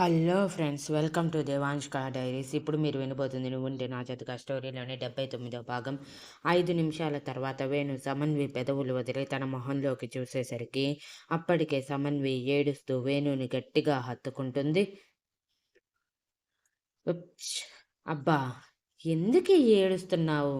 Hello friends welcome to దేవాంష్క diaries. ఇప్పుడు మీరు వినబోతుంది నువ్వు ఉంటే నా జతగా స్టోరీలోని డెబ్బై తొమ్మిదో భాగం. ఐదు నిమిషాల తర్వాత వేణు సమన్వి పెదవులు వదిలి తన మొహంలోకి చూసేసరికి అప్పటికే సమన్వి ఏడుస్తూ వేణుని గట్టిగా హత్తుకుంటుంది. అబ్బా! ఎందుకు ఏడుస్తున్నావు?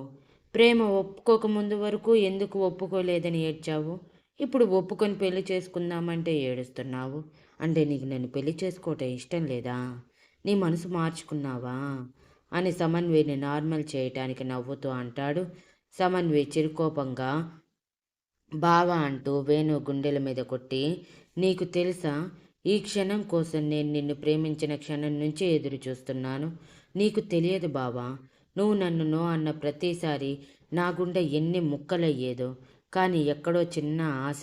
ప్రేమ ఒప్పుకోకముందు వరకు ఎందుకు ఒప్పుకోలేదని ఏడ్చావు? ఇప్పుడు ఒప్పుకొని పెళ్ళి చేసుకుందామంటే ఏడుస్తున్నావు? అంటే నీకు నన్ను పెళ్ళి చేసుకోవటం ఇష్టం లేదా? నీ మనసు మార్చుకున్నావా? అని సమన్వయ్ని నార్మల్ చేయటానికి నవ్వుతూ అంటాడు. సమన్వయ్ చిరుకోపంగా బావా అంటూ వేణు గుండెల మీద కొట్టి నీకు తెలుసా? ఈ క్షణం కోసం నేను నిన్ను ప్రేమించిన క్షణం నుంచి ఎదురు చూస్తున్నాను. నీకు తెలియదు బావా నువ్వు నన్ను నో అన్న ప్రతిసారి నా గుండె ఎన్ని ముక్కలయ్యేదో. కానీ ఎక్కడో చిన్న ఆశ.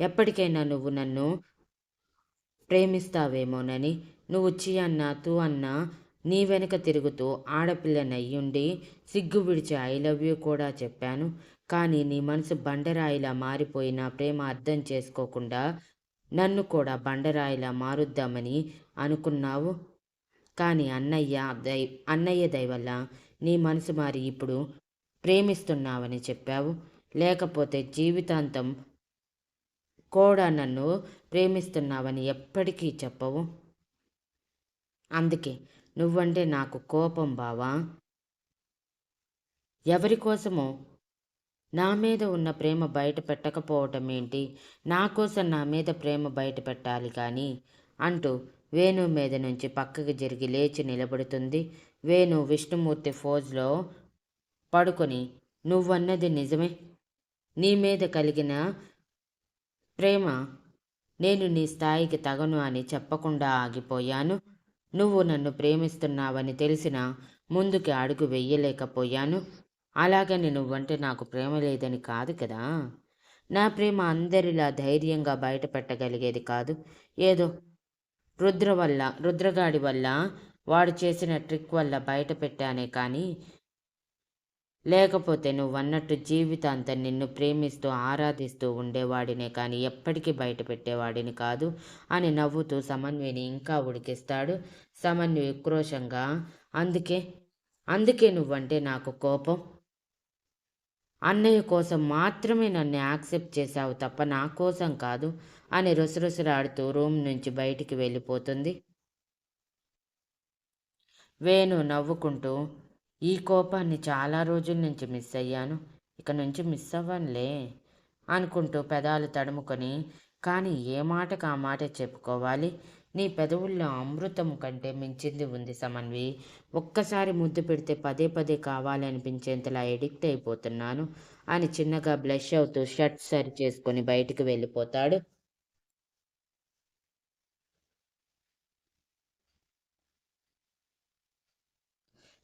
ఎప్పటికైనా నువ్వు నన్ను ప్రేమిస్తావేమోనని. నువ్వు చి అన్నా తూ అన్నా నీ వెనుక తిరుగుతూ ఆడపిల్లనయ్యుండి సిగ్గు విడిచి ఐ లవ్ యూ కూడా చెప్పాను. కానీ నీ మనసు బండరాయిలా మారిపోయిన ప్రేమ అర్థం చేసుకోకుండా నన్ను కూడా బండరాయిలా మారుద్దామని అనుకున్నావు. కానీ అన్నయ్య దై అన్నయ్య దయవల్ల నీ మనసు మారి ఇప్పుడు ప్రేమిస్తున్నావని చెప్పావు. లేకపోతే జీవితాంతం కూడా నన్ను ప్రేమిస్తున్నావని ఎప్పటికీ చెప్పవు. అందుకే నువ్వంటే నాకు కోపం బావా. ఎవరి కోసమో? నా మీద ఉన్న ప్రేమ బయట పెట్టకపోవటం ఏంటి నా కోసం నా మీద ప్రేమ బయట పెట్టాలి కానీ అంటూ వేణు మీద నుంచి పక్కకి జరిగి లేచి నిలబడుతుంది. వేణు విష్ణుమూర్తి ఫోజ్లో పడుకొని నువ్వన్నది నిజమే. నీ మీద కలిగిన ప్రేమ నేను నీ స్థాయికి తగను అని చెప్పకుండా ఆగిపోయాను. నువ్వు నన్ను ప్రేమిస్తున్నావని తెలిసిన ముందుకి అడుగు వెయ్యలేకపోయాను అలాగని నువ్వంటే నాకు ప్రేమ లేదని కాదు కదా. నా ప్రేమ అందరిలా ధైర్యంగా బయట పెట్టగలిగేది కాదు. ఏదో రుద్ర వల్ల రుద్రగాడి వల్ల వాడు చేసిన ట్రిక్ వల్ల బయట పెట్టానే కానీ లేకపోతే నువ్వన్నట్టు జీవితాంతం నిన్ను ప్రేమిస్తూ ఆరాధిస్తూ ఉండేవాడినే కానీ ఎప్పటికీ బయట పెట్టేవాడిని కాదు అని నవ్వుతూ సమన్విని ఇంకా ఉడికిస్తాడు సమన్వి ఉక్రోషంగా అందుకే అందుకే నువ్వంటే నాకు కోపం. అన్నయ్య కోసం మాత్రమే నన్ను యాక్సెప్ట్ చేశావు తప్ప నా కోసం కాదు అని రుసరుసలాడుతూ రూమ్ నుంచి బయటికి వెళ్ళిపోతుంది. వేణు నవ్వుకుంటూ ఈ కోపాన్ని చాలా రోజుల నుంచి మిస్ అయ్యాను. ఇక నుంచి మిస్ అవ్వనులే అనుకుంటూ పెదాలు తడుముకొని కానీ ఏ మాటకు ఆ మాట చెప్పుకోవాలి? నీ పెదవుల్లో అమృతం కంటే మించింది ఉంది సమన్వి. ఒక్కసారి ముద్దు పెడితే పదే పదే కావాలనిపించేంతలా ఎడిక్ట్ అయిపోతున్నాను అని చిన్నగా బ్లష్ అవుతూ షర్ట్ సరి చేసుకొని బయటికి వెళ్ళిపోతాడు.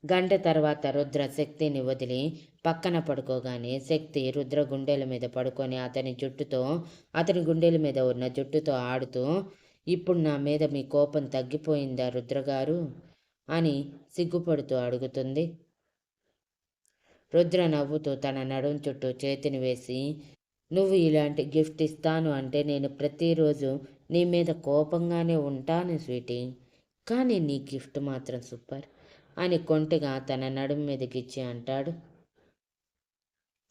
గంట తర్వాత రుద్ర శక్తిని వదిలి పక్కన పడుకోగానే శక్తి రుద్ర గుండెల మీద పడుకొని అతని జుట్టుతో అతని గుండెల మీద ఉన్న జుట్టుతో ఆడుతూ ఇప్పుడు నా మీద మీ కోపం తగ్గిపోయిందా రుద్రగారు అని సిగ్గుపడుతూ అడుగుతుంది. రుద్ర నవ్వుతూ తన నడుం చుట్టూ చేతిని వేసి నువ్వు ఇలాంటి గిఫ్ట్ ఇస్తాను అంటే నేను ప్రతిరోజు నీ మీద కోపంగానే ఉంటాను స్వీటీ. కానీ నీ గిఫ్ట్ మాత్రం సూపర్. అని కొంటిగా తన నడుం మీదకిచ్చి అంటాడు.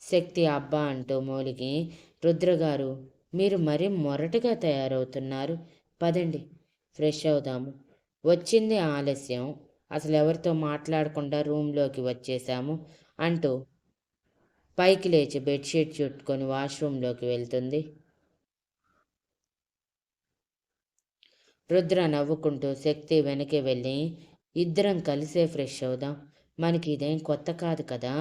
శక్తి అబ్బా అంటూ మౌలికి రుద్రగారు మీరు మరీ మొరటుగా తయారవుతున్నారు. పదండి ఫ్రెష్ అవుదాము. వచ్చింది ఆలస్యం. అసలు ఎవరితో మాట్లాడకుండా రూమ్లోకి వచ్చేసాము అంటూ పైకి లేచి బెడ్షీట్ చుట్టుకొని వాష్రూమ్లోకి వెళ్తుంది. రుద్ర నవ్వుకుంటూ శక్తి వెనక్కి వెళ్ళి ఇద్దరం కలిసే ఫ్రెష్ అవుదాం. మనకి ఇదేం కొత్త కాదు కదా?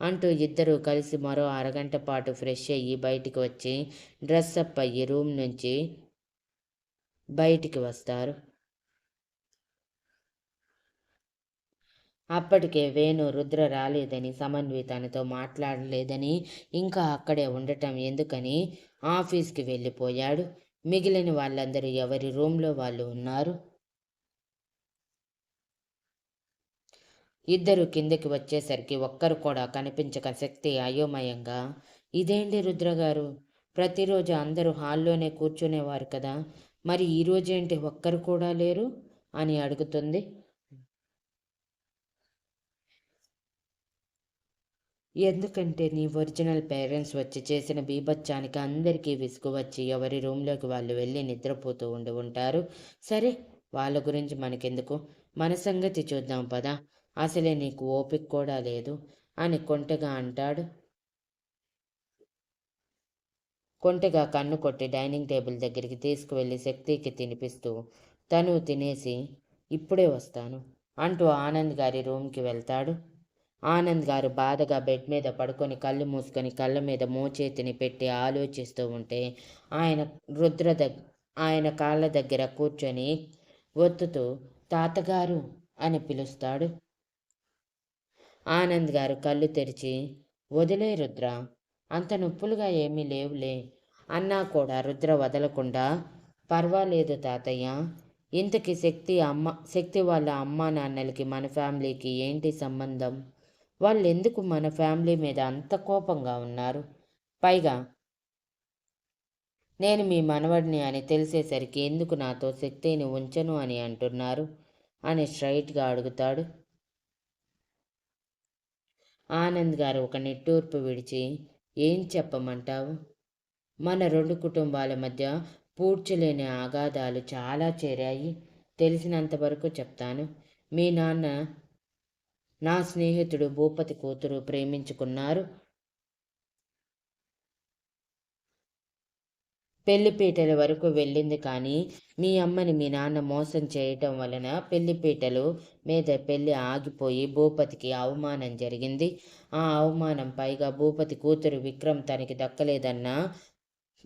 అంటూ ఇద్దరూ కలిసి మరో అరగంట పాటు ఫ్రెష్ అయ్యి బయటికి వచ్చి డ్రెస్ అప్ అయ్యి రూమ్ నుంచి బయటికి వస్తారు. అప్పటికే వేణు రుద్ర రాలేదని సమన్వి తనతో మాట్లాడలేదని ఇంకా అక్కడే ఉండటం ఎందుకని ఆఫీస్కి వెళ్ళిపోయాడు. మిగిలిన వాళ్ళందరూ ఎవరి రూమ్లో వాళ్ళు ఉన్నారు? ఇద్దరు కిందకి వచ్చేసరికి ఒక్కరు కూడా కనిపించక శక్తి అయోమయంగా ఇదేంటి రుద్రగారు ప్రతిరోజు అందరూ హాల్లోనే కూర్చునేవారు కదా మరి ఈరోజేంటి ఒక్కరు కూడా లేరు? అని అడుగుతుంది. ఎందుకంటే నీ ఒరిజినల్ పేరెంట్స్ వచ్చి చేసిన బీభత్సానికి అందరికీ విసుగు వచ్చి ఎవరి రూమ్లోకి వాళ్ళు వెళ్ళి నిద్రపోతూ ఉండి ఉంటారు. సరే వాళ్ళ గురించి మనకెందుకు? మన సంగతి చూద్దాం పదా. అసలే నీకు ఓపిక కూడా లేదు అని కొంటెగా అంటాడు. కొంటెగా కన్ను కొట్టి డైనింగ్ టేబుల్ దగ్గరికి తీసుకువెళ్ళి శక్తికి తినిపిస్తూ తను తినేసి ఇప్పుడే వస్తాను అంటూ ఆనంద్ గారి రూమ్కి వెళ్తాడు. ఆనంద్ గారు బాధగా బెడ్ మీద పడుకొని కళ్ళు మూసుకొని కళ్ళ మీద మోచేతిని పెట్టి ఆలోచిస్తూ ఉంటే ఆయన రుద్ర దగ్ ఆయన కాళ్ళ దగ్గర కూర్చొని ఒత్తుతూ తాతగారు అని పిలుస్తాడు. ఆనంద్ గారు కళ్ళు తెరిచి వదిలే రుద్ర అంత నొప్పులుగా ఏమీ లేవులే. అన్నా కూడా రుద్ర వదలకుండా పర్వాలేదు తాతయ్య. ఇంతకి శక్తి అమ్మ శక్తి వాళ్ళ అమ్మ నాన్నలకి మన ఫ్యామిలీకి ఏంటి సంబంధం? వాళ్ళు ఎందుకు మన ఫ్యామిలీ మీద అంత కోపంగా ఉన్నారు? పైగా నేను మీ మనవడిని అని తెలిసేసరికి ఎందుకు నాతో శక్తిని ఉంచను అని అంటున్నారు? అని స్ట్రైట్గా అడుగుతాడు ఆనంద్ గారు ఒక నిట్టూర్పు విడిచి ఏం చెప్పమంటావు? మన రెండు కుటుంబాల మధ్య పూడ్చలేని ఆగాధాలు చాలా చేరాయి. తెలిసినంత వరకు చెప్తాను. మీ నాన్న నా స్నేహితుడు భూపతి కూతురు ప్రేమించుకున్నారు. పెళ్ళిపీటల వరకు వెళ్ళింది కానీ మీ అమ్మని మీ నాన్న మోసం చేయటం వలన పెళ్ళిపీటలు మీద పెళ్ళి ఆగిపోయి భూపతికి అవమానం జరిగింది. ఆ అవమానం పైగా భూపతి కూతురు విక్రమ్ తనకి దక్కలేదన్న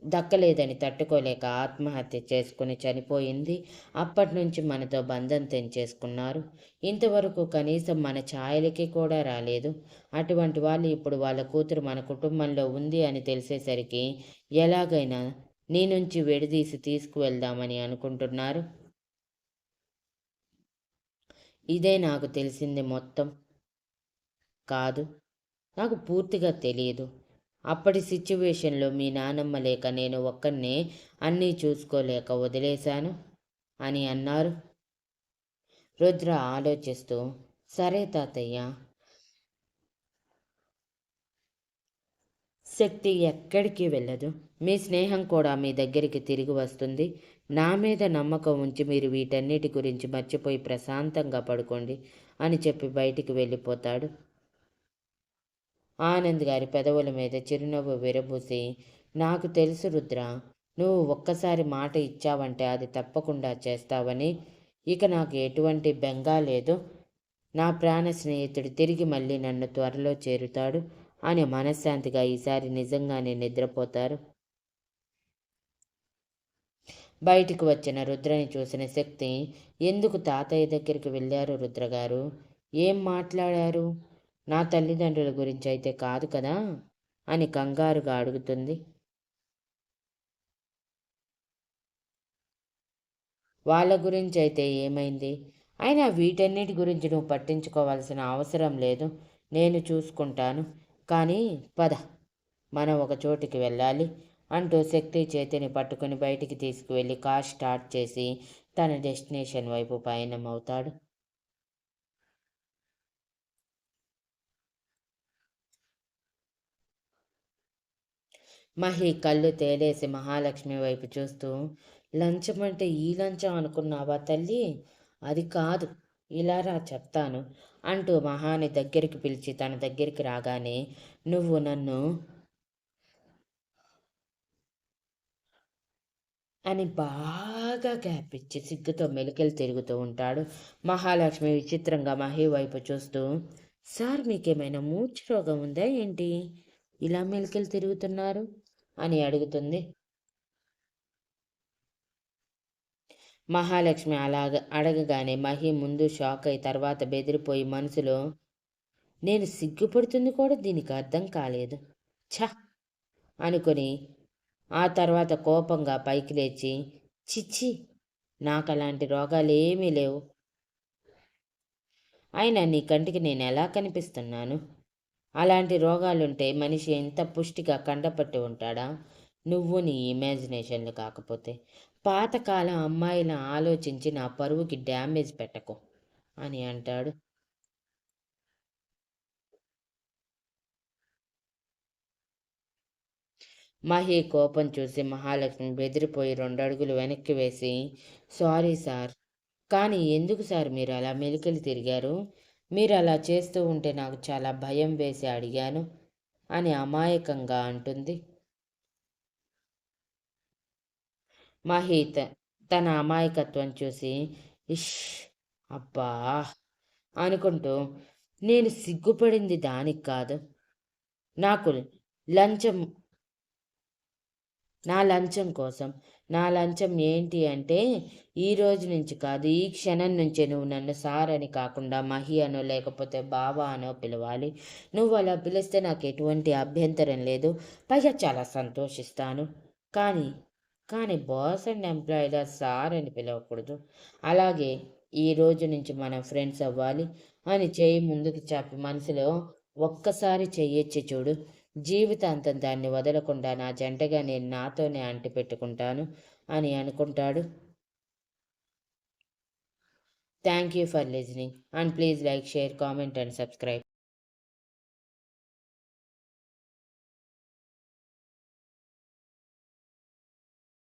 దక్కలేదని తట్టుకోలేక ఆత్మహత్య చేసుకుని చనిపోయింది. అప్పటి నుంచి మనతో బంధం తెంచేసుకున్నారు. ఇంతవరకు కనీసం మన ఛాయలకి కూడా రాలేదు. అటువంటి వాళ్ళు ఇప్పుడు వాళ్ళ కూతురు మన కుటుంబంలో ఉంది అని తెలిసేసరికి ఎలాగైనా నీ నుంచి విడదీసి తీసుకువెళ్దామని అనుకుంటున్నారు? ఇదే నాకు తెలిసింది మొత్తం. కాదు నాకు పూర్తిగా తెలియదు. అప్పటి సిచ్యువేషన్లో మీ నానమ్మ లేక నేను ఒక్కనే అన్నీ చూసుకోలేక వదిలేశాను అని అన్నారు. రుద్ర ఆలోచిస్తూ సరే తాతయ్య. శక్తి ఎక్కడికి వెళ్ళదు? మీ స్నేహం కూడా మీ దగ్గరికి తిరిగి వస్తుంది. నా మీద నమ్మకం ఉంచి మీరు వీటన్నిటి గురించి మర్చిపోయి ప్రశాంతంగా పడుకోండి అని చెప్పి బయటికి వెళ్ళిపోతాడు. ఆనంద్ గారి పెదవుల మీద చిరునవ్వు విరబూసి నాకు తెలుసు రుద్ర నువ్వు ఒక్కసారి మాట ఇచ్చావంటే అది తప్పకుండా చేస్తావని. ఇక నాకు ఎటువంటి బెంగా లేదు. నా ప్రాణ స్నేహితుడు తిరిగి మళ్ళీ నన్ను త్వరలో చేరుతాడు అని మనశ్శాంతిగా ఈసారి నిజంగానే నిద్రపోతారు. బయటికి వచ్చిన రుద్రని చూసిన శక్తి ఎందుకు తాతయ్య దగ్గరికి వెళ్ళారు రుద్రగారు? ఏం మాట్లాడారు? నా తల్లిదండ్రుల గురించి అయితే కాదు కదా అని కంగారుగా అడుగుతుంది. వాళ్ళ గురించి అయితే ఏమైంది? అయినా వీటన్నిటి గురించి నువ్వు పట్టించుకోవాల్సిన అవసరం లేదు. నేను చూసుకుంటాను. కానీ పద మనం ఒక చోటికి వెళ్ళాలి. అంటూ శక్తి చేతిని పట్టుకుని బయటికి తీసుకువెళ్ళి కార్ స్టార్ట్ చేసి తన డెస్టినేషన్ వైపు పయనం అవుతాడు మహి కళ్ళు తేలేసి మహాలక్ష్మి వైపు చూస్తూ లంచం అంటే ఈ లంచం అనుకున్నావా తల్లి? అది కాదు ఇలా రా చెప్తాను అంటూ మహాని దగ్గరికి పిలిచి తన దగ్గరికి రాగానే నువ్వు నన్ను అని బాగా గ్యాప్ ఇచ్చి సిగ్గుతో మెలికలు తిరుగుతూ ఉంటాడు. మహాలక్ష్మి విచిత్రంగా మహి వైపు చూస్తూ సార్ మీకేమైనా మూర్ఛ రోగం ఉందా ఏంటి? ఇలా మెలికలు తిరుగుతున్నారు? అని అడుగుతుంది. మహాలక్ష్మి అలాగ అడగగానే మహి ముందు షాక్ అయి తర్వాత బెదిరిపోయి మనసులో నేను సిగ్గుపడుతుంది కూడా దీనికి అర్థం కాలేదు. ఛ! అనుకుని ఆ తర్వాత కోపంగా పైకి లేచి చిచ్చి నాకు అలాంటి రోగాలు ఏమీ లేవు. అయినా నీ కంటికి నేను ఎలా కనిపిస్తున్నాను? అలాంటి రోగాలుంటే మనిషి ఎంత పుష్టిగా కండపట్టి ఉంటాడా? నువ్వు నీ ఇమాజినేషన్లు కాకపోతే. పాతకాలం అమ్మాయిని ఆలోచించి నా పరువుకి డ్యామేజ్ పెట్టకు అని అంటాడు. మహి కోపం చూసి మహాలక్ష్మి బెదిరిపోయి రెండు అడుగులు వెనక్కి వేసి సారీ సార్ కానీ ఎందుకు సార్ మీరు అలా మెలికలు తిరిగారు? మీరు అలా చేస్తూ ఉంటే నాకు చాలా భయం వేసి అడిగాను అని అమాయకంగా అంటుంది. మహి తన అమాయకత్వం చూసి ఇష్ అబ్బా అనుకుంటూ నేను సిగ్గుపడింది దానికి కాదు. నాకు లంచం నా లంచం కోసం. నా లంచం ఏంటి అంటే ఈ రోజు నుంచి కాదు ఈ క్షణం నుంచే నువ్వు నన్ను సార్ అని కాకుండా మహి అనో లేకపోతే బావా అనో పిలవాలి. నువ్వు అలా పిలిస్తే నాకు ఎటువంటి అభ్యంతరం లేదు. పైగా చాలా సంతోషిస్తాను. కానీ కానీ బాస్ అండ్ ఎంప్లాయీగా సార్ అని పిలవకూడదు. అలాగే ఈ రోజు నుంచి మనం ఫ్రెండ్స్ అవ్వాలి అని చెయ్యి ముందుకు చాపి మనసులో ఒక్కసారి చెయ్యొచ్చి చూడు. జీవితాంతం దాన్ని వదలకుండా నా జంటగా నేను నాతోనే అంటి పెట్టుకుంటాను అని అనుకుంటాడు. Thank you for listening and please like share comment and subscribe